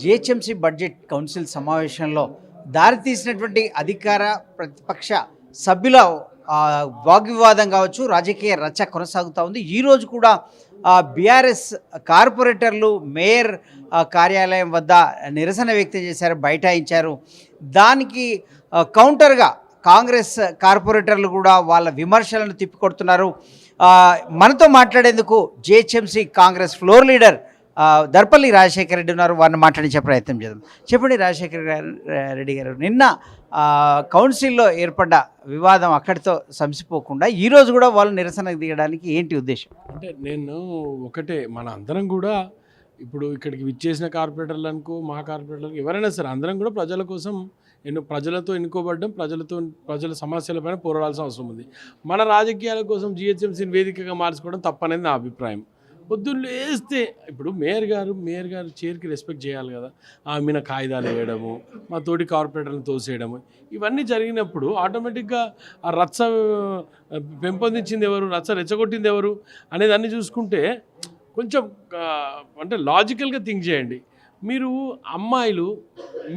GHMC budget council సమావేశంలో దారితీసినటువంటి అధికార ప్రతిపక్ష సభ్యుల వాగ్వివాదం కావచ్చు రాజకీయ రచ్చ కొనసాగుతూ ఉంది. ఈరోజు కూడా బీఆర్ఎస్ కార్పొరేటర్లు మేయర్ కార్యాలయం వద్ద నిరసన వ్యక్తం చేశారు బైఠాయించారు. దానికి కౌంటర్గా కాంగ్రెస్ కార్పొరేటర్లు కూడా వాళ్ళ విమర్శలను తిప్పికొడుతున్నారు. మనతో మాట్లాడేందుకు GHMC Congress floor leader Darpalli Rajasekhara Reddy ఉన్నారు వారిని మాట్లాడించే ప్రయత్నం చేద్దాం. చెప్పండి రాజశేఖర రెడ్డి గారు నిన్న కౌన్సిల్లో ఏర్పడ్డ వివాదం అక్కడితో సంసిపోకుండా ఈరోజు కూడా వాళ్ళు నిరసనకు దిగడానికి ఏంటి ఉద్దేశం? అంటే నేను ఒకటే మన అందరం కూడా ఇప్పుడు ఇక్కడికి విచ్చేసిన కార్పొరేటర్లు అనుకో మా కార్పొరేటర్లకు ఎవరైనా సరే అందరం కూడా ప్రజల కోసం ఎన్నో ప్రజలతో ఎన్నుకోబడడం ప్రజలతో ప్రజల సమస్యలపైన పోరాడాల్సిన అవసరం ఉంది. మన రాజకీయాల కోసం జిహెచ్ఎంసీని వేదికగా మార్చుకోవడం తప్పనేది నా అభిప్రాయం. పొద్దున్న వేస్తే ఇప్పుడు మేయర్ గారు మేయర్ గారు చైర్కి రెస్పెక్ట్ చేయాలి కదా. ఆమె మీద కాగితాలు వేయడము మా తోటి కార్పొరేటర్లను తోసేయడము ఇవన్నీ జరిగినప్పుడు ఆటోమేటిక్గా ఆ రచ్చ పెంపొందించింది ఎవరు రచ్చ రెచ్చగొట్టింది ఎవరు అనేది అన్ని చూసుకుంటే కొంచెం అంటే లాజికల్గా థింక్ చేయండి. మీరు అమ్మాయిలు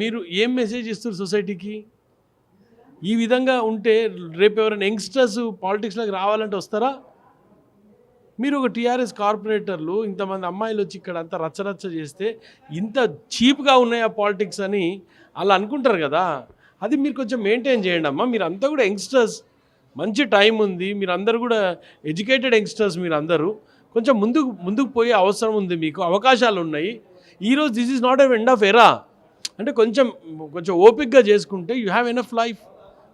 మీరు ఏం మెసేజ్ ఇస్తారు సొసైటీకి ఈ విధంగా ఉంటే రేపు ఎవరైనా యంగ్స్టర్స్ పాలిటిక్స్లోకి రావాలంటే వస్తారా? మీరు ఒక టీఆర్ఎస్ కార్పొరేటర్లు ఇంతమంది అమ్మాయిలు వచ్చి ఇక్కడ అంతా రచ్చరచ్చ చేస్తే ఇంత చీప్గా ఉన్నాయి ఆ పాలిటిక్స్ అని అలా అనుకుంటారు కదా. అది మీరు కొంచెం మెయింటైన్ చేయండి అమ్మా. మీరు అంతా కూడా యంగ్స్టర్స్. మంచి టైం ఉంది. మీరు అందరు కూడా ఎడ్యుకేటెడ్ యంగ్స్టర్స్ మీరు అందరూ కొంచెం ముందుకు ముందుకు పోయే అవసరం ఉంది మీకు. అవకాశాలు ఉన్నాయి. ఈరోజు this is not a end of era. అంటే కొంచెం కొంచెం ఓపిక్గా చేసుకుంటే యూ హ్యావ్ ఎనఫ్ లైఫ్.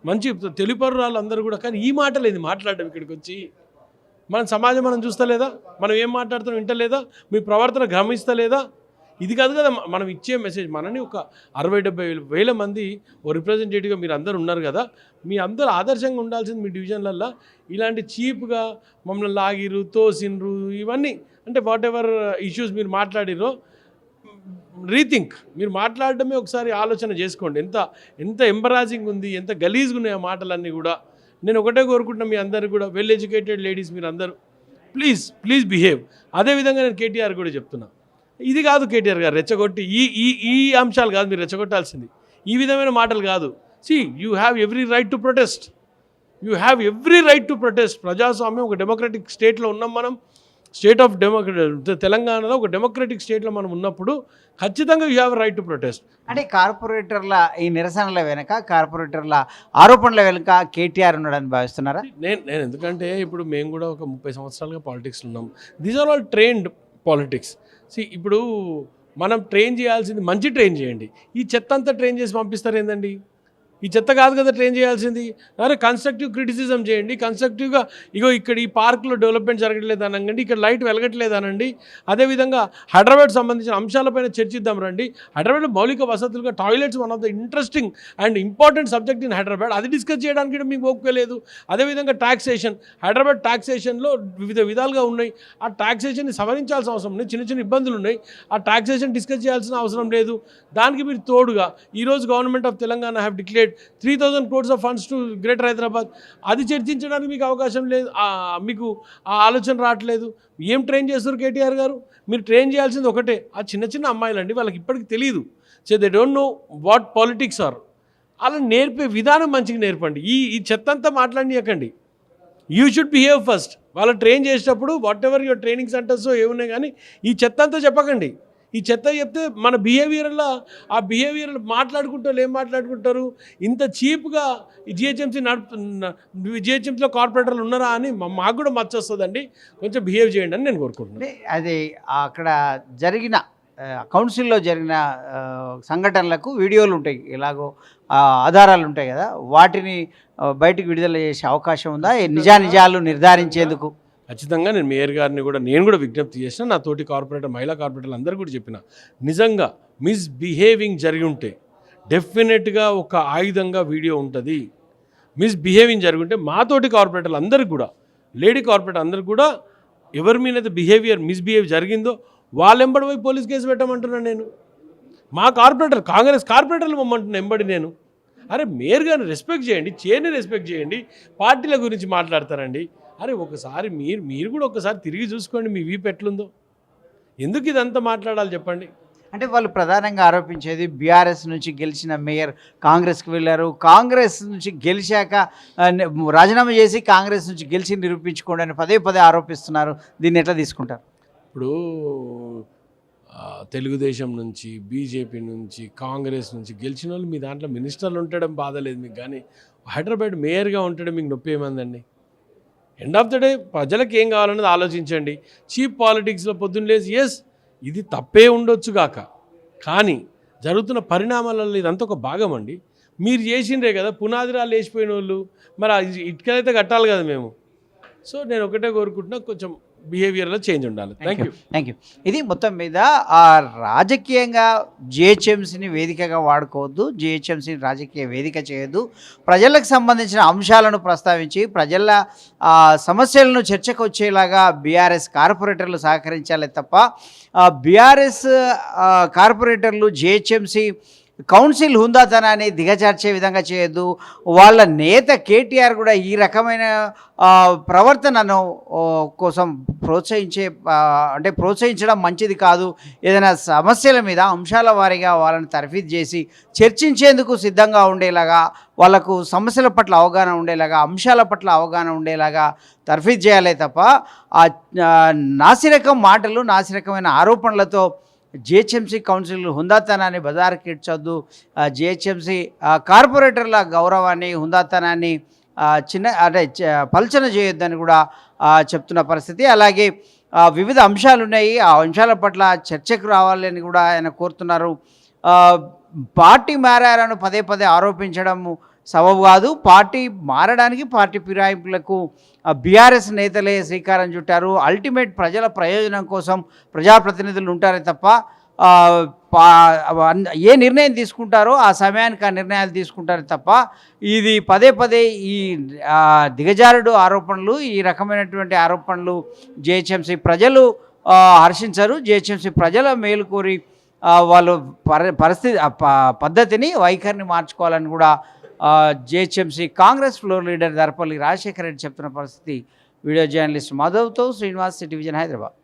మంచి తెలుపరురాలు అందరూ కూడా. కానీ ఈ మాటలు ఇది మాట్లాడడం ఇక్కడికి వచ్చి మన సమాజం మనం చూస్తలేదా? మనం ఏం మాట్లాడుతున్నాం వింటలేదా? మీ ప్రవర్తన గమనిస్తలేదా? ఇది కాదు కదా మనం ఇచ్చే మెసేజ్ మనని ఒక అరవై డెబ్బై వేల- మంది ఓ రిప్రజెంటేటివ్గా మీరు అందరు ఉన్నారు కదా మీ అందరూ ఆదర్శంగా ఉండాల్సింది మీ డివిజన్లల్లో. ఇలాంటి చీప్గా మమ్మల్ని లాగిరు తోసిండ్రు ఇవన్నీ అంటే వాట్ ఎవర్ ఇష్యూస్ మీరు మాట్లాడిరో రీథింక్ మీరు మాట్లాడడమే ఒకసారి ఆలోచన చేసుకోండి. ఎంత ఎంత ఎంబరాజింగ్ ఉంది ఎంత గలీజ్గా ఉన్నాయి ఆ మాటలన్నీ కూడా. నేను ఒకటే కోరుకుంటున్నా మీ అందరు కూడా వెల్ ఎడ్యుకేటెడ్ లేడీస్ మీరు అందరూ ప్లీజ్ ప్లీజ్ బిహేవ్ అదేవిధంగా నేను కేటీఆర్ కూడా చెప్తున్నా. ఇది కాదు కేటీఆర్ గారు రెచ్చగొట్టి ఈ ఈ ఈ అంశాలు కాదు మీరు రెచ్చగొట్టాల్సింది. ఈ విధమైన మాటలు కాదు. See you have every right to protest you have every right to protest ప్రజాస్వామ్యం ఒక డెమోక్రటిక్ స్టేట్లో ఉన్నాం మనం. స్టేట్ ఆఫ్ డెమోక్రటీ తెలంగాణలో ఒక డెమోక్రటిక్ స్టేట్లో మనం ఉన్నప్పుడు ఖచ్చితంగా you have right to protest. అంటే కార్పొరేటర్ల ఈ నిరసనల వెనుక కార్పొరేటర్ల ఆరోపణల వెనుక కేటీఆర్ ఉన్నాడని భావిస్తున్నారా? నేను నేను ఎందుకంటే ఇప్పుడు మేము కూడా ఒక ముప్పై సంవత్సరాలుగా పాలిటిక్స్ ఉన్నాం. These are all trained politics see ఇప్పుడు మనం ట్రైన్ చేయాల్సింది మంచి ట్రైన్ చేయండి. ఈ చెత్త అంతా ట్రైన్ చేసి పంపిస్తారు ఏందండి ఈ చెత్త కాదు కదా ట్రైన్ చేయాల్సింది. అరే కన్స్ట్రక్టివ్ క్రిటిసిజం చేయండి. కన్స్ట్రక్టివ్గా ఇగో ఇక్కడ ఈ పార్క్లో డెవలప్మెంట్ జరగట్లేదు అనండి ఇక్కడ లైట్ వెలగట్లేదు అనండి. అదేవిధంగా హైదరాబాద్ సంబంధించిన అంశాలపైన చర్చిద్దాం రండి. హైదరాబాద్లో మౌలిక వసతులుగా toilets one of the interesting and important subject in Hyderabad. అది డిస్కస్ చేయడానికి కూడా మీకు ఒప్పుకోలేదు అదేవిధంగా ట్యాక్సేషన్ హైదరాబాద్ ట్యాక్సేషన్లో వివిధ విధాలుగా ఉన్నాయి. ఆ ట్యాక్సేషన్ని సవరించాల్సిన అవసరం ఉంది. చిన్న చిన్న ఇబ్బందులు ఉన్నాయి. ఆ ట్యాక్సేషన్ డిస్కస్ చేయాల్సిన అవసరం లేదు. దానికి మీరు తోడుగా ఈరోజు government of Telangana have declared three thousand crores of funds to greater Hyderabad అది చర్చించడానికి మీకు అవకాశం లేదు. మీకు ఆ ఆలోచన రావట్లేదు. ఏం ట్రైన్ చేస్తారు కేటీఆర్ గారు? మీరు ట్రైన్ చేయాల్సింది ఒకటే. ఆ చిన్న చిన్న అమ్మాయిలండి వాళ్ళకి ఇప్పటికి తెలియదు so they don't know what politics are అలా నేర్పే విధానం మంచిగా నేర్పండి. ఈ ఈ చెత్త అంతా మాట్లాడియకండి యూ షుడ్ బిహేవ్ ఫస్ట్ వాళ్ళు ట్రైన్ చేసేటప్పుడు whatever your training centres ఏమున్నాయి కానీ ఈ చెత్త అంతా చెప్పకండి. ఈ చెత్త చెప్తే మన బిహేవియర్లో ఆ బిహేవియర్ మాట్లాడుకుంటారు ఏం మాట్లాడుకుంటారు? ఇంత చీప్గా ఈ జిహెచ్ఎంసీ నడుపు జిహెచ్ఎంసీలో కార్పొరేటర్లు ఉన్నారా అని మా- మాకు కూడా మచ్చ వస్తుందండి. కొంచెం బిహేవ్ చేయండి అని నేను కోరుకుంటున్నాను. అది అక్కడ జరిగిన కౌన్సిల్లో జరిగిన సంఘటనలకు వీడియోలు ఉంటాయి. ఎలాగో ఆ, ఆధారాలు ఉంటాయి కదా. వాటిని బయటికి విడుదల చేసే అవకాశం ఉందా? నిజానిజాలు నిర్ధారించేందుకు. ఖచ్చితంగా నేను మేయర్ గారిని కూడా నేను కూడా విజ్ఞప్తి చేసిన నా తోటి కార్పొరేటర్ మహిళా కార్పొరేటర్లు అందరూ కూడా చెప్పిన నిజంగా మిస్బిహేవింగ్ జరిగి ఉంటే డెఫినెట్గా ఒక ఆయుధంగా వీడియో ఉంటుంది. మిస్బిహేవింగ్ జరిగి ఉంటే మా తోటి కార్పొరేటర్లు అందరికీ కూడా లేడీ కార్పొరేటర్ అందరికి కూడా ఎవరి మీద బిహేవియర్ మిస్బిహేవ్ జరిగిందో వాళ్ళెంబడి పోయి పోలీస్ కేసు పెట్టమంటున్నాను నేను. మా కార్పొరేటర్ కాంగ్రెస్ కార్పొరేటర్లు మమ్మంటున్నా ఎంబడి నేను. అరే మేయర్ గారిని రెస్పెక్ట్ చేయండి చైర్ని రెస్పెక్ట్ చేయండి పార్టీల గురించి మాట్లాడతారండి. అరే ఒకసారి మీరు మీరు కూడా ఒకసారి తిరిగి చూసుకోండి మీ వీపు ఎట్లుందో. ఎందుకు ఇదంతా మాట్లాడాలి చెప్పండి? అంటే వాళ్ళు ప్రధానంగా ఆరోపించేది బీఆర్ఎస్ నుంచి గెలిచిన మేయర్ కాంగ్రెస్కి వెళ్ళారు. కాంగ్రెస్ నుంచి గెలిచాక రాజీనామా చేసి కాంగ్రెస్ నుంచి గెలిచి నిరూపించుకోండి అని పదే పదే ఆరోపిస్తున్నారు. దీన్ని ఎట్లా తీసుకుంటారు? ఇప్పుడు తెలుగుదేశం నుంచి బీజేపీ నుంచి కాంగ్రెస్ నుంచి గెలిచిన వాళ్ళు మీ దాంట్లో మినిస్టర్లు ఉండడం బాధ లేదు మీకు. కానీ హైదరాబాద్ మేయర్గా ఉండడం మీకు నొప్పి ఏమందండి? ఎండ్ ఆఫ్ ద డే ప్రజలకు ఏం కావాలన్నది ఆలోచించండి. చీప్ పాలిటిక్స్లో పొద్దున్న లేచి ఎస్ ఇది తప్పే ఉండొచ్చు గాక. కానీ జరుగుతున్న పరిణామాలలో ఇదంతా ఒక భాగం అండి. మీరు చేసిండ్రే కదా పునాదిరాలు వేసిపోయిన వాళ్ళు మరి ఇటుకలైతే కట్టాలి కదా మేము. సో నేను ఒకటే కోరుకుంటున్నా కొంచెం బిహేవియర్లో చేంజ్ ఉండాలి. థ్యాంక్ యూ థ్యాంక్ యూ ఇది మొత్తం మీద ఆ రాజకీయంగా జిహెచ్ఎంసీని వేదికగా వాడుకోవద్దు జిహెచ్ఎంసీని రాజకీయ వేదిక చేయొద్దు. ప్రజలకు సంబంధించిన అంశాలను ప్రస్తావించి ప్రజల సమస్యలను చర్చకు వచ్చేలాగా బీఆర్ఎస్ కార్పొరేటర్లు సహకరించాలి తప్ప బీఆర్ఎస్ కార్పొరేటర్లు జిహెచ్ఎంసీ కౌన్సిల్ హుందాతనాన్ని దిగజార్చే విధంగా చేయొద్దు. వాళ్ళ నేత కేటీఆర్ కూడా ఈ రకమైన ప్రవర్తనను కోసం ప్రోత్సహించే అంటే ప్రోత్సహించడం మంచిది కాదు. ఏదైనా సమస్యల మీద అంశాల వారీగా వాళ్ళని తర్ఫీదు చేసి చర్చించేందుకు సిద్ధంగా ఉండేలాగా వాళ్ళకు సమస్యల పట్ల అవగాహన ఉండేలాగా అంశాల పట్ల అవగాహన ఉండేలాగా తర్ఫీదు చేయాలి తప్ప ఆ, నాసిరకం మాటలు నాసిరకమైన ఆరోపణలతో జిహెచ్ఎంసీ కౌన్సిల్ హుందాతనాన్ని బజారుకి ఇడ్చొద్దు. జిహెచ్ఎంసీ కార్పొరేటర్ల గౌరవాన్ని హుందాతనాన్ని చిన్న అంటే పలచన పల్చన చేయొద్దని కూడా చెప్తున్న పరిస్థితి. అలాగే వివిధ అంశాలు ఉన్నాయి ఆ అంశాల పట్ల చర్చకు రావాలని కూడా ఆయన కోరుతున్నారు. పార్టీ మారారని పదే పదే ఆరోపించడము సబబు కాదు పార్టీ మారడానికి పార్టీ ఫిరాయింపులకు బీఆర్ఎస్ నేతలే శ్రీకారం చుట్టారు. అల్టిమేట్ ప్రజల ప్రయోజనం కోసం ప్రజాప్రతినిధులు ఉంటారే తప్ప అన్- ఏ నిర్ణయం తీసుకుంటారో ఆ సమయానికి ఆ నిర్ణయాలు తీసుకుంటారు తప్ప ఇది పదే పదే ఈ దిగజారుడు ఆరోపణలు ఈ రకమైనటువంటి ఆరోపణలు జిహెచ్ఎంసీ ప్రజలు హర్షించరు. జిహెచ్ఎంసీ ప్రజల మేలు కోరి వాళ్ళు పరి పరిస్థితి పద్ధతిని వైఖరిని మార్చుకోవాలని కూడా GHMC Congress floor leader Darpalli Rajasekhara Reddy చెప్తున్న పరిస్థితి వీడియో జర్నలిస్ట్ మాధవ్తో శ్రీనివాస్ సిటీ హైదరాబాద్.